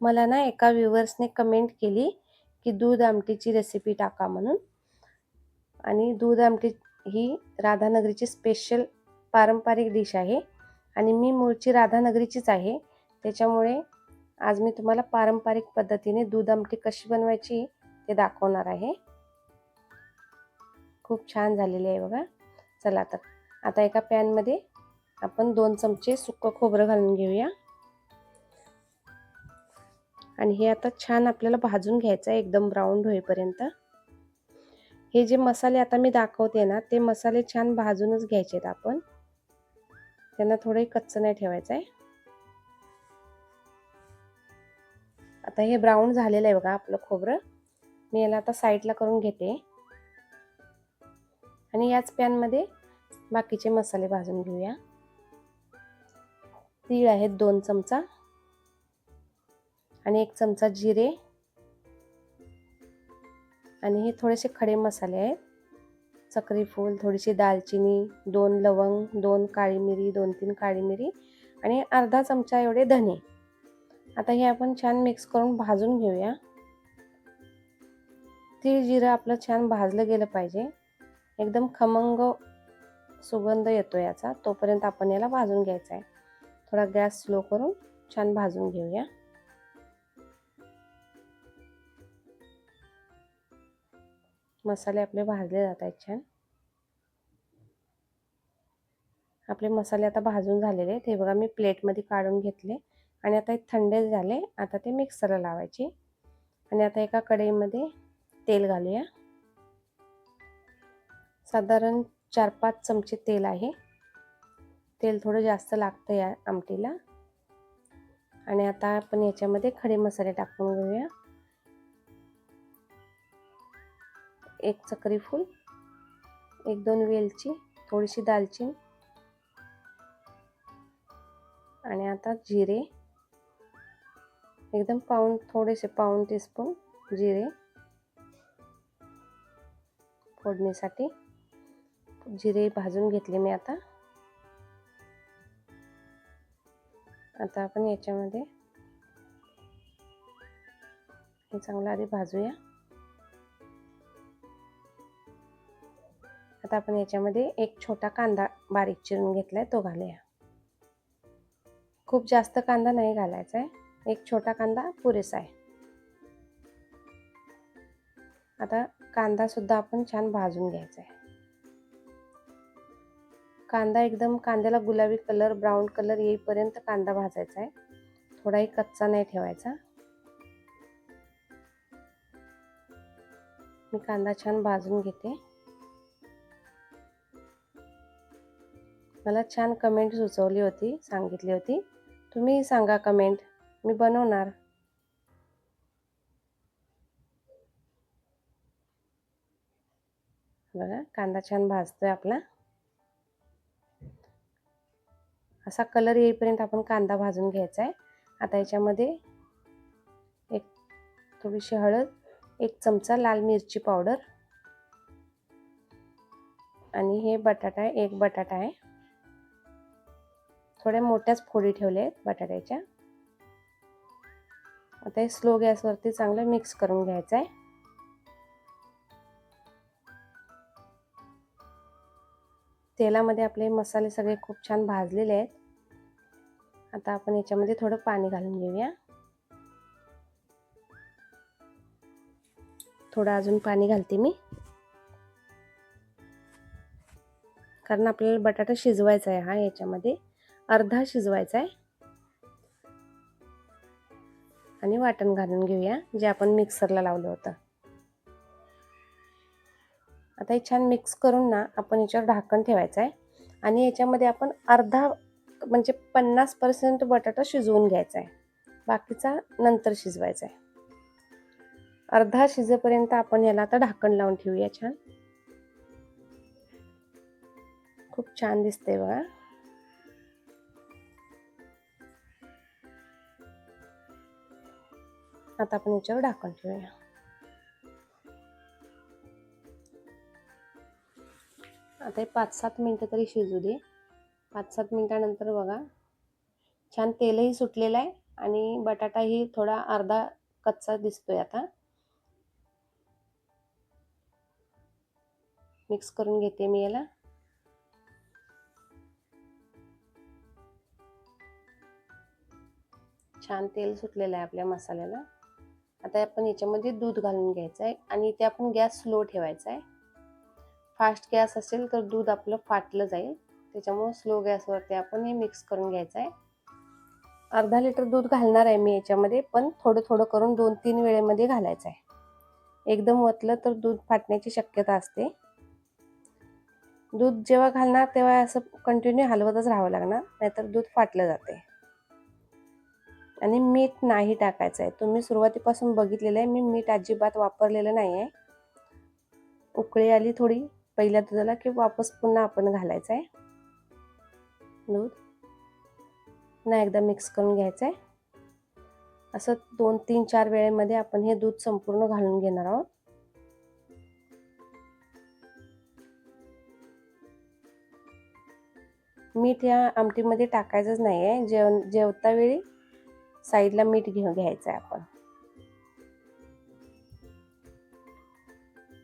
मला ना एका व्ह्युअर्सने कमेंट केली की दूध आमटीची रेसिपी टाका म्हणून. आणि दूध आमटी ही राधानगरीची स्पेशल पारंपरिक डिश आहे. आणि मी मूळची राधानगरीचीच आहे. त्याच्यामुळे आज मी तुम्हाला पारंपरिक पद्धतीने दूध आमटी कशी बनवायची ते दाखवणार आहे. खूप छान झालेली आहे बघा. चला तर आता एका पॅनमध्ये आपण दोन चमचे सुकं खोबरं घालून घेऊया. आणि हे आता छान आपल्याला भाजून घ्यायचं आहे एकदम ब्राऊन होईपर्यंत. हे जे मसाले आता मी दाखवते ना ते मसाले छान भाजूनच घ्यायचे आहेत आपण. त्यांना थोडंही कच्चं नाही ठेवायचं आहे. आता हे ब्राऊन झालेलं आहे बघा आपलं खोबरं. मी याला आता साईडला करून घेते. आणि याच पॅनमध्ये बाकीचे मसाले भाजून घेऊया. तीळ आहेत दोन चमचा. आणि एक चमचा जिरे. आणि हे थोडेसे खडे मसाले आहेत. चक्रीफूल थोडीशी दालचिनी दोन लवंग दोन काळी मिरी दोन तीन काळी मिरी आणि अर्धा चमचा एवढे धने. आता हे आपण छान मिक्स करून भाजून घेऊया. तीळ जिरं आपलं छान भाजलं गेलं पाहिजे. एकदम खमंग सुगंध येतो याचा. तोपर्यंत आपण याला भाजून घ्यायचा आहे. थोडा गॅस स्लो करून छान भाजून घेऊया. मसाले आपले भाजले जात आहेत छान. आपले मसाले आता भाजून झालेले आहेत. हे बघा मी प्लेटमध्ये काढून घेतले आणि आता हे थंड झाले. आता ते मिक्सरला लावायचे. आणि आता एका कढईमध्ये तेल घालूया. साधारण चार पाच चमचे तेल आहे. तेल थोडं जास्त लागतं या आमटीला. आणि आता आपण याच्यामध्ये खडे मसाले टाकून घेऊया. एक चक्री फूल एक दोन वेलची थोडीशी दालचिनी आणि आता जिरे. एकदम पाऊन थोडेसे पाऊन टीस्पून जिरे फोडणीसाठी. जिरे भाजून घेतले मी आता. आता आपण याच्यामध्ये हे चांगलं आधी भाजूया. आता आपण याच्यामध्ये एक छोटा कांदा बारीक चिरून घेतलाय तो घालूया. खूप जास्त कांदा नाही घालायचा आहे एक छोटा कांदा पुरेसा आहे. आता कांदा सुद्धा आपण छान भाजून घ्यायचा आहे कांदा एकदम कांद्याला गुलाबी कलर ब्राऊन कलर येईपर्यंत कांदा भाजायचा आहे थोडाही कच्चा नाही ठेवायचा. मी कांदा छान भाजून घेते. मला छान कमेंट सुचवली होती सांगितली होती. तुम्ही सांगा कमेंट मी बनवणार. बघा कांदा छान भाजतोय आपला. असा कलर येईपर्यंत आपण कांदा भाजून घ्यायचा आहे. आता याच्यामध्ये एक थोडीशी हळद एक चमचा लाल मिरची पावडर आणि हे बटाटा एक बटाटा आहे. थोड्या मोठ्याच फोडी ठेवल्या आहेत बटाट्याच्या. आता हे स्लो गॅसवरती चांगलं मिक्स करून घ्यायचं आहे. तेलामध्ये आपले मसाले सगळे खूप छान भाजलेले आहेत. आता आपण याच्यामध्ये थोडं पाणी घालून घेऊया. थोडं अजून पाणी घालते मी. कारण आपल्याला बटाटा शिजवायचा आहे हा याच्यामध्ये. अर्धा शिजवायचा आहे. आणि वाटण घालून घेऊया जे आपण मिक्सरला लावलं होतं. आता हे छान मिक्स करून ना आपण याच्यावर ढाकण ठेवायचं आहे. आणि याच्यामध्ये आपण अर्धा म्हणजे पन्नास पर्सेंट बटाटा शिजवून घ्यायचा आहे. बाकीचा नंतर शिजवायचा आहे. अर्धा शिजेपर्यंत आपण याला आता ढाकण लावून ठेवूया छान. खूप छान दिसते बघा. आता आपण याच्यावर टाकून ठेवूया. आता हे पाच सात मिनटं तरी शिजू दे. पाच सात मिनटानंतर बघा छान तेलही सुटलेलं आहे आणि बटाटाही थोडा अर्धा कच्चा दिसतोय आता. मिक्स करून घेते मी याला. छान तेल सुटलेलं आहे आपल्या मसाल्याला. आता आपण याच्यामध्ये दूध घालून घ्यायचं आहे आणि ते आपण गॅस स्लो ठेवायचा आहे. फास्ट गॅस असेल तर दूध आपलं फाटलं जाईल. त्याच्यामुळं स्लो गॅसवरती आपण हे मिक्स करून घ्यायचं आहे. अर्धा लिटर दूध घालणार आहे मी याच्यामध्ये पण थोडं थोडं करून दोन तीन वेळेमध्ये घालायचं आहे. एकदम ओतलं तर दूध फाटण्याची शक्यता असते. दूध जेव्हा घालणार तेव्हा असं कंटिन्यू हलवतच राहावं लागणार नाहीतर दूध फाटलं जाते. आणि मीठ नाही टाकायचं आहे. तुम्ही सुरुवातीपासून बघितलेलं आहे. मी मीठ अजिबात वापरलेलं नाही आहे. उकळी आली थोडी. पहिल्या दुधाला की वापस पुन्हा आपण घालायचं आहे. दूध. पुन्हा एकदा मिक्स करून घ्यायचं आहे. असं दोन तीन चार वेळेमध्ये आपण हे दूध संपूर्ण घालून घेणार आहोत. मीठ या आमटीमध्ये टाकायचंच नाही आहे. जेव जेवता वेळी साईडला मीठ घेऊन घ्यायचं आहे आपण.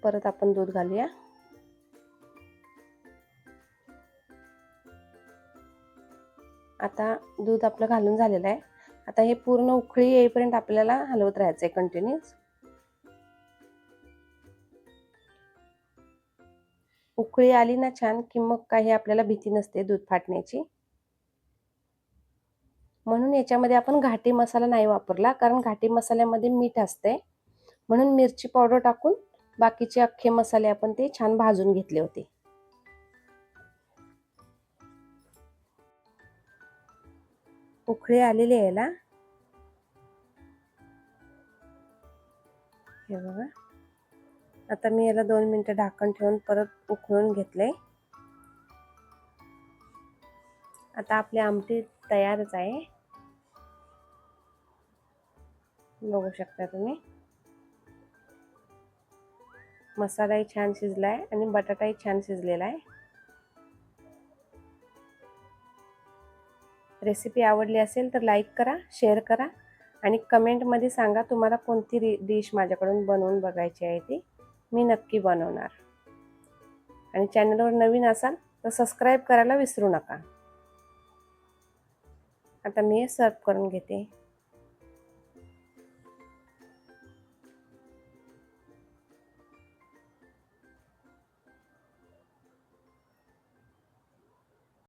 परत आपण दूध घालूया. आता दूध आपलं घालून झालेलं आहे. आता हे पूर्ण उकळी येईपर्यंत आपल्याला हलवत राहायचं आहे कंटिन्यूस उकळी आली ना छान की मग काही आपल्याला भीती नसते दूध फाटण्याची. म्हणून याच्यामध्ये आपण घाटी मसाला नाही वापरला कारण घाटी मसाल्यामध्ये मीठ असते म्हणून मिरची पावडर टाकून बाकीचे अख्खे मसाले आपण ते छान भाजून घेतले होते. उखळे आलेले याला. हे बघा. आता मी याला दोन मिनटं ढाकण ठेवून परत उकळून घेतले आता आपली आमटी तयारच आहे. बघू शकता तुम्ही. मसालाही छान शिजला आहे आणि बटाटाही छान शिजलेला आहे. रेसिपी आवडली असेल तर लाईक करा शेअर करा आणि कमेंटमध्ये सांगा तुम्हाला कोणती रि डिश माझ्याकडून बनवून बघायची आहे ती. मी नक्की बनवणार. आणि चॅनलवर नवीन असाल तर सबस्क्राईब करायला विसरू नका. आता मी सर्व करून घेते.